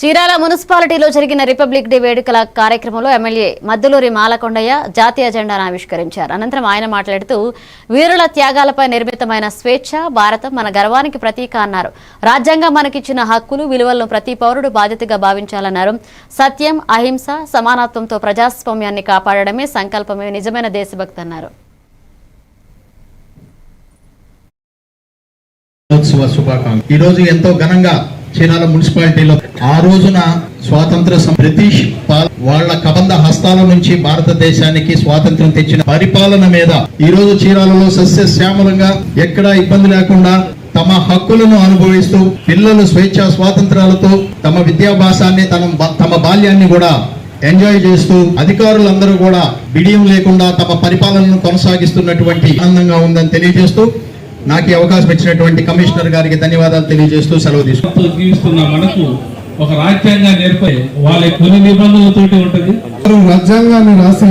చీరాల మున్సిపాలిటీలో జరిగిన republic day వేడుకల కార్యక్రమంలో ఎమ్మెల్యే మద్దులూరి మాలకొండయ్య జాతీయ జెండాను ఆవిష్కరించారు. అనంతరం ఆయన మాట్లాడుతూ వీరుల త్యాగాలపై నిర్మితమైన స్వేచ్ఛ భారతం మన గర్వానికి ప్రతీక అన్నారు. రాజ్యాంగం మనకిచ్చిన హక్కులు విలువలను ప్రతి పౌరుడు బాధ్యతగా భావించాలన్నారు. సత్యం అహింస సమానత్వంతో ప్రజాస్వామ్యాన్ని కాపాడడమే సంకల్పమే నిజమైన దేశభక్తి అన్నారు. ఈ రోజు ఎంతో ఘనంగా చీరాల మున్సిపాలిటీలో. ఆ రోజున స్వాతంత్ర బ్రిటిష్ వాళ్ళ కబంధ హస్తాల నుంచి భారతదేశానికి స్వాతంత్రం తెచ్చిన పరిపాలన మీద ఈ రోజు చీరాలలో సస్యశ్యామలంగా ఎక్కడా ఇబ్బంది లేకుండా తమ హక్కులను అనుభవిస్తూ పిల్లలు స్వేచ్ఛ స్వాతంత్రాలతో తమ విద్యాభ్యాసాన్ని తన తమ బాల్యాన్ని కూడా ఎంజాయ్ చేస్తూ అధికారులందరూ కూడా బిడియం లేకుండా తమ పరిపాలనను కొనసాగిస్తున్నటువంటి ఆనందంగా ఉందని తెలియజేస్తూ నాకు అవకాశం ఇచ్చినటువంటి కమిషనర్ గారికి ధన్యవాదాలు తెలియజేస్తూ సెలవు తీసుకుంటాను తో జీవిస్తున్న మనకు ఒక రాజ్యాంగాన్ని ఏర్పై వాళ్ళ కొన్ని నిబంధనలతోటి ఉంటది. రాజ్యాంగాన్ని రాసి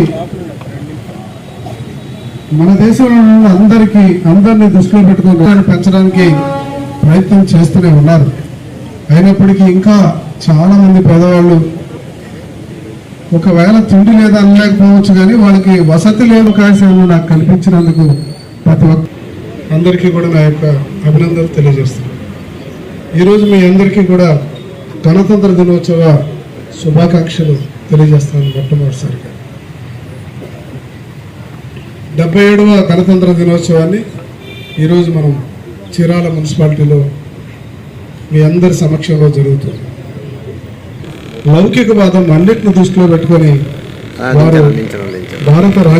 మన దేశంలో ఉన్న అందరికీ అందరినీ దృష్టిలో పెట్టుకుని పెంచడానికి ప్రయత్నం చేస్తూనే ఉన్నారు. అయినప్పటికీ ఇంకా చాలా మంది పేదవాళ్ళు ఒకవేళ తిండి లేదా అనలేకపోవచ్చు కానీ వాళ్ళకి వసతి లేని అవకాశాలను నాకు కల్పించినందుకు ప్రతి ఒక్క అందరికీ కూడా నా యొక్క అభినందనలు తెలియజేస్తున్నాను. ఈరోజు మీ అందరికీ కూడా గణతంత్ర దినోత్సవ శుభాకాంక్షలు తెలియజేస్తాను మొట్టమొదటిసారిగా. డెబ్బై ఏడవ గణతంత్ర దినోత్సవాన్ని ఈరోజు మనం చీరాల మున్సిపాలిటీలో మీ అందరి సమక్షంలో జరుగుతుంది. లౌకికవాదం అన్నిటిని దృష్టిలో పెట్టుకొని వారు భారత రాజ్య